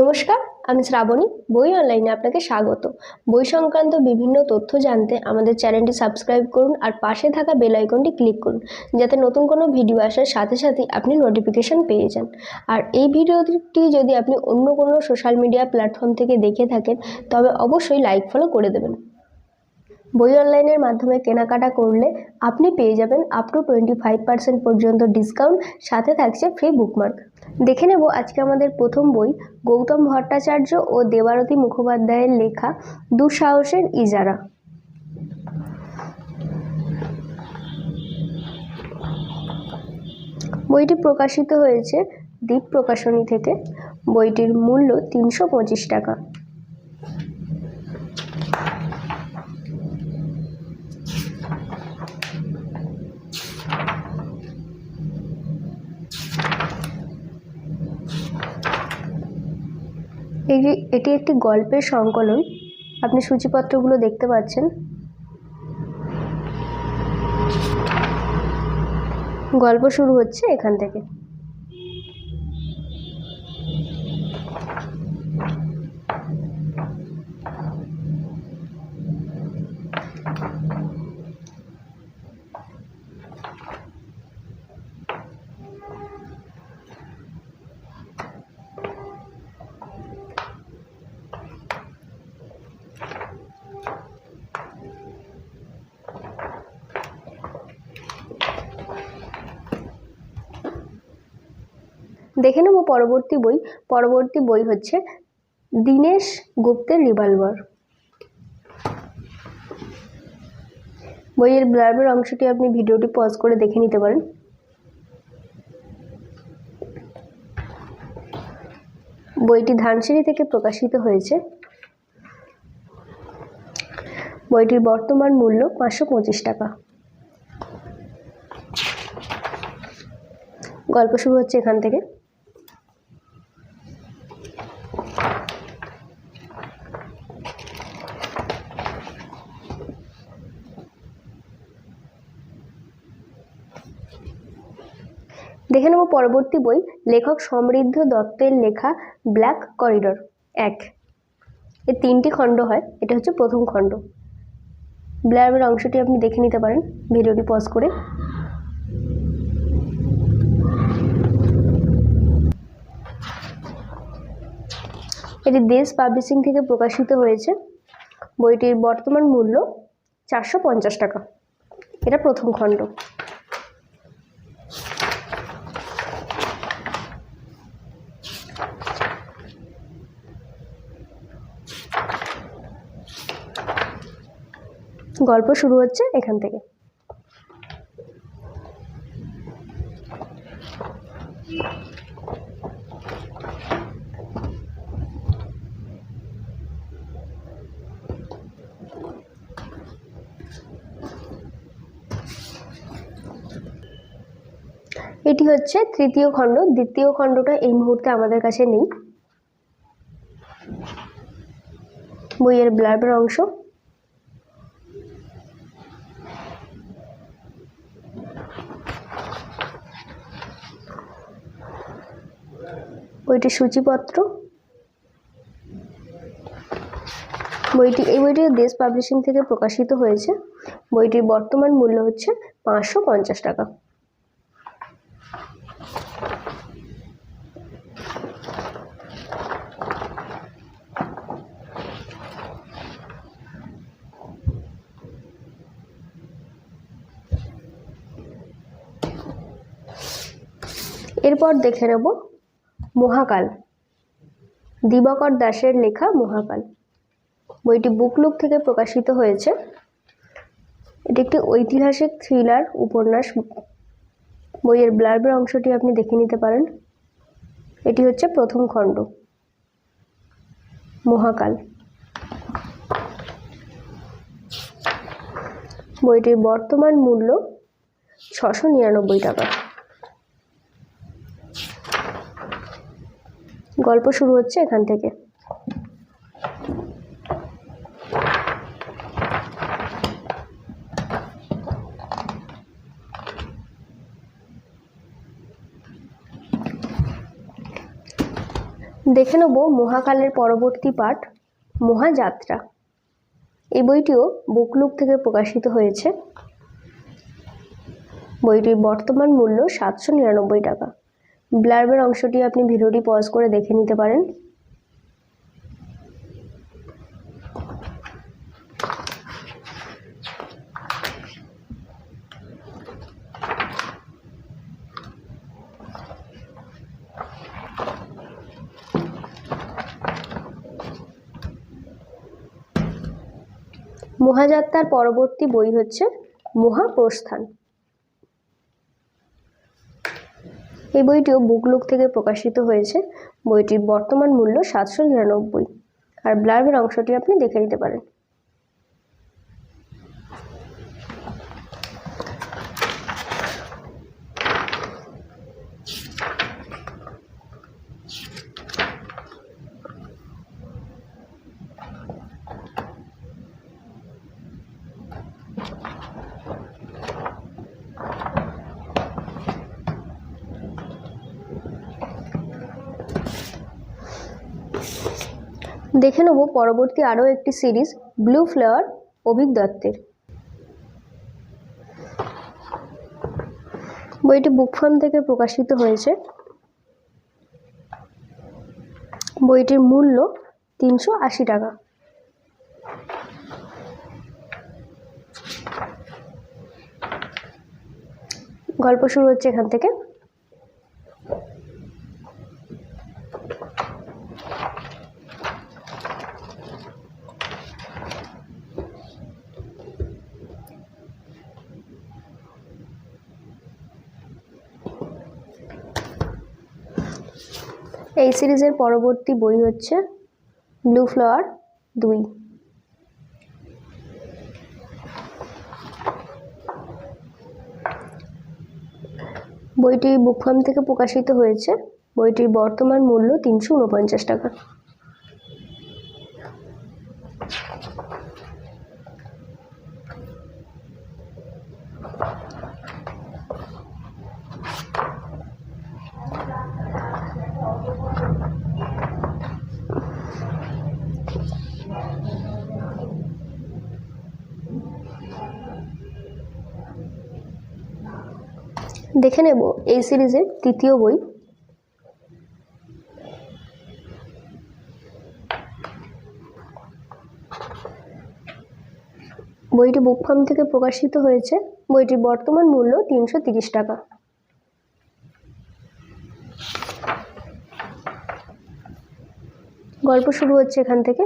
নমস্কার, আমি শ্রাবণী, বই অনলাইনে আপনাকে স্বাগত। বই সংক্রান্ত বিভিন্ন তথ্য জানতে আমাদের চ্যানেলটি সাবস্ক্রাইব করুন আর পাশে থাকা বেল আইকনটি ক্লিক করুন, যাতে নতুন কোনো ভিডিও আসার সাথে সাথে আপনি নোটিফিকেশান পেয়ে যান। আর এই ভিডিওটি যদি আপনি অন্য কোনো সোশ্যাল মিডিয়া প্ল্যাটফর্ম থেকে দেখে থাকেন, তবে অবশ্যই লাইক ফলো করে দেবেন। বই অনলাইনের মাধ্যমে কেনাকাটা করলে আপনি পেয়ে যাবেন up to twenty five percent পর্যন্ত ডিসকাউন্ট সাথে থাকছে ফ্রি বুকমার্ক দেখে নেব আজকে আমাদের প্রথম বই, গৌতম ভট্টাচার্য ও দেবারতী মুখোপাধ্যায়ের লেখা দুঃসাহসের ইজারা। বইটি প্রকাশিত হয়েছে দ্বীপ প্রকাশনী থেকে। বইটির মূল্য তিনশো পঁচিশ টাকা। এটি এটি একটি গল্পের সংকলন। আপনি সূচিপত্রগুলো দেখতে পাচ্ছেন। গল্প শুরু হচ্ছে এখান থেকে। দেখে নেব পরবর্তী বই। পরবর্তী বই হচ্ছে দীনেশ গুপ্তের রিভলভার। বইয়ের ব্লার্বের অংশটি আপনি ভিডিওটি পজ করে দেখে নিতে পারেন। বইটি ধানসিঁড়ি থেকে প্রকাশিত হয়েছে। বইটির বর্তমান মূল্য পাঁচশো পঁচিশ টাকা। গল্প শুরু হচ্ছে এখান থেকে। দেখে নেব পরবর্তী বই, লেখক সমৃদ্ধ দত্তের লেখা ব্ল্যাক করিডর, এক। এর তিনটি খণ্ড হয়, এটা হচ্ছে প্রথম খণ্ড। ব্ল্যাবের অংশটি আপনি দেখে নিতে পারেন, ভিডিওটি পজ করে। এটি দেশ পাবলিশিং থেকে প্রকাশিত হয়েছে। বইটির বর্তমান মূল্য চারশো পঞ্চাশ টাকা। এটা প্রথম খণ্ড। গল্প শুরু হচ্ছে এখান থেকে। এটি হচ্ছে তৃতীয় খণ্ড। দ্বিতীয় খণ্ডটা এই মুহূর্তে আমাদের কাছে নেই। বইয়ের ব্লাবের অংশ। বইটির সূচিপত্র? বইটি, এই বইটি দেশ পাবলিশিং থেকে প্রকাশিত হয়েছে। বইটির বর্তমান মূল্য হচ্ছে পাঁচশো পঞ্চাশ টাকা। এরপর দেখে নেব মহাকাল। দিবাকর দাসের লেখা মহাকাল। বইটি বুকলুক থেকে প্রকাশিত হয়েছে। এটি একটি ঐতিহাসিক থ্রিলার উপন্যাস। বইয়ের ব্লার্বের অংশটি আপনি দেখে নিতে পারেন। এটি হচ্ছে প্রথম খণ্ড। মহাকাল। বইটির বর্তমান মূল্য ছশো নিরানব্বই টাকা। গল্প শুরু হচ্ছে এখান থেকে। দেখে নেব মহাকালের পরবর্তী পাঠ, মহাযাত্রা। এই বইটিও বুকলুক থেকে প্রকাশিত হয়েছে। বইটির বর্তমান মূল্য সাতশো নিরানব্বই টাকা। ব্লার্বের অংশটি আপনি ভিডিওটি পজ করে দেখে নিতে পারেন। মহাযাত্রার পরবর্তী বই হচ্ছে মহাপ্রস্থান। এই বইটিও বুকলুক থেকে প্রকাশিত হয়েছে। বইটির বর্তমান মূল্য সাতশো নিরানব্বই। আর ব্লার্বের অংশটি আপনি দেখে নিতে পারেন। দেখে নেব পরবর্তী আরও একটি সিরিজ, ব্লু ফ্লাওয়ার অভিক দত্তের। বইটি বুক ফার্ম থেকে প্রকাশিত হয়েছে। বইটির মূল্য তিনশো আশি টাকা। গল্প শুরু হচ্ছে এখান থেকে। এই সিরিজের পরবর্তী বই হচ্ছে ব্লু ফ্লাওয়ার দুই। বইটি বুকফার্ম থেকে প্রকাশিত হয়েছে। বইটির বর্তমান মূল্য তিনশো উনপঞ্চাশ টাকা। দেখে নেব এই সিরিজের তৃতীয় বই। বইটি বুক ফার্ম থেকে প্রকাশিত হয়েছে। বইটির বর্তমান মূল্য তিনশো টাকা। গল্প শুরু হচ্ছে এখান থেকে।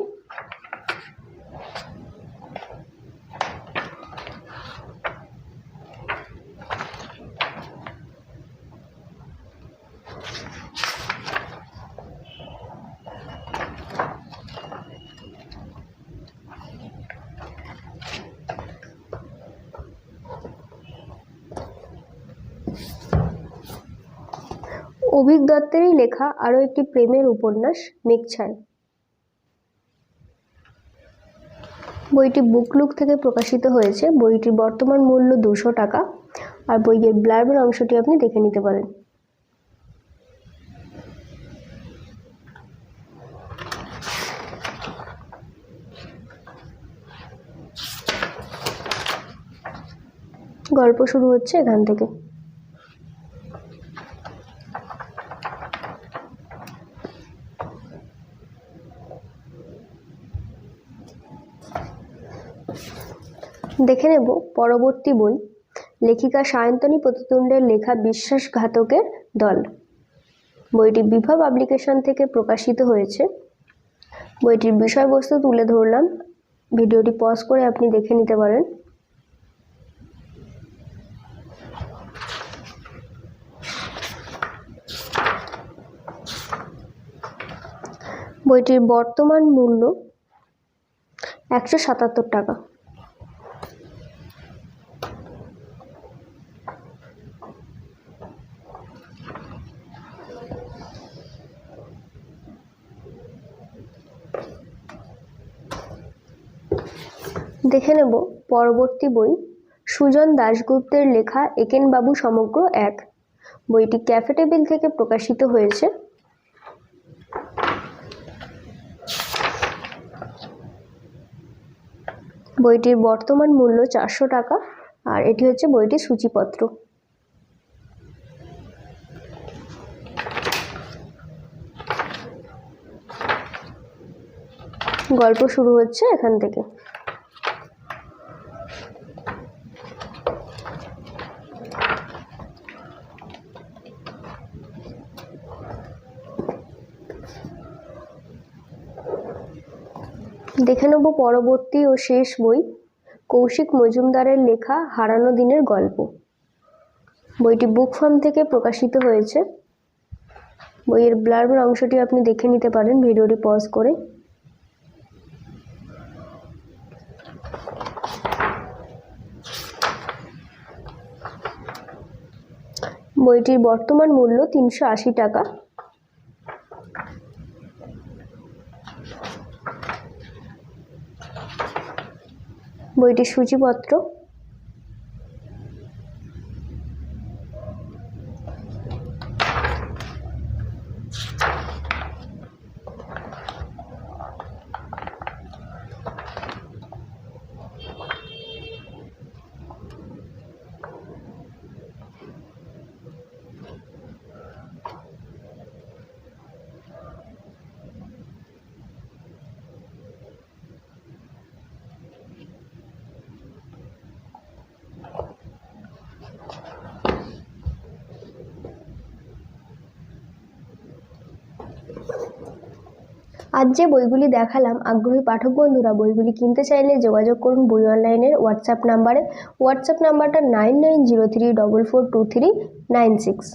অভিক দত্তেরই লেখা আরও একটি প্রেমের উপন্যাস মেঘছায়। বইটি বুকলুক থেকে প্রকাশিত হয়েছে। বইটির বর্তমান মূল্য দুশো টাকা। আর বইয়ের ব্লার্বের অংশটি আপনি দেখে নিতে পারেন। গল্প শুরু হচ্ছে এখান থেকে। দেখে নেব পরবর্তী বই। লেখিকা সায়ন্তনী প্রতিতুণ্ডের লেখা বিশ্বাসঘাতকের দল। বইটি বিভা পাবলিকেশন থেকে প্রকাশিত হয়েছে। বইটির বিষয়বস্তু তুলে ধরলাম। ভিডিওটি পজ করে আপনি দেখে নিতে পারেন। বইটির বর্তমান মূল্য একশো সাতাত্তর টাকা। দেখে নেব পরবর্তী বই। সুজন দাশগুপ্তের লেখা একেনবাবু সমগ্র এক। বইটি ক্যাফে টেবিল থেকে প্রকাশিত হয়েছে। বইটির বর্তমান মূল্য চারশো টাকা, আর এটি হচ্ছে বইটির সূচিপত্র। গল্প শুরু হচ্ছে এখান থেকে। দেখে নেব পরবর্তী ও শেষ বই, কৌশিক মজুমদারের লেখা হারানো দিনের গল্প। বইটি বুক ফার্ম থেকে প্রকাশিত হয়েছে। বইয়ের ব্লার্বের অংশটি আপনি দেখে নিতে পারেন, ভিডিওটি পজ করে। বইটির বর্তমান মূল্য তিনশো আশি টাকা। বইটির সূচিপত্র আজ যে বইগুলি দেখালাম, আগ্রহী পাঠক বন্ধুরা, বইগুলি কিনতে চাইলে যোগাযোগ করুন বই অনলাইনের হোয়াটসঅ্যাপ নাম্বারে। হোয়াটসঅ্যাপ নাম্বারটা nine nine zero three double four two three nine six.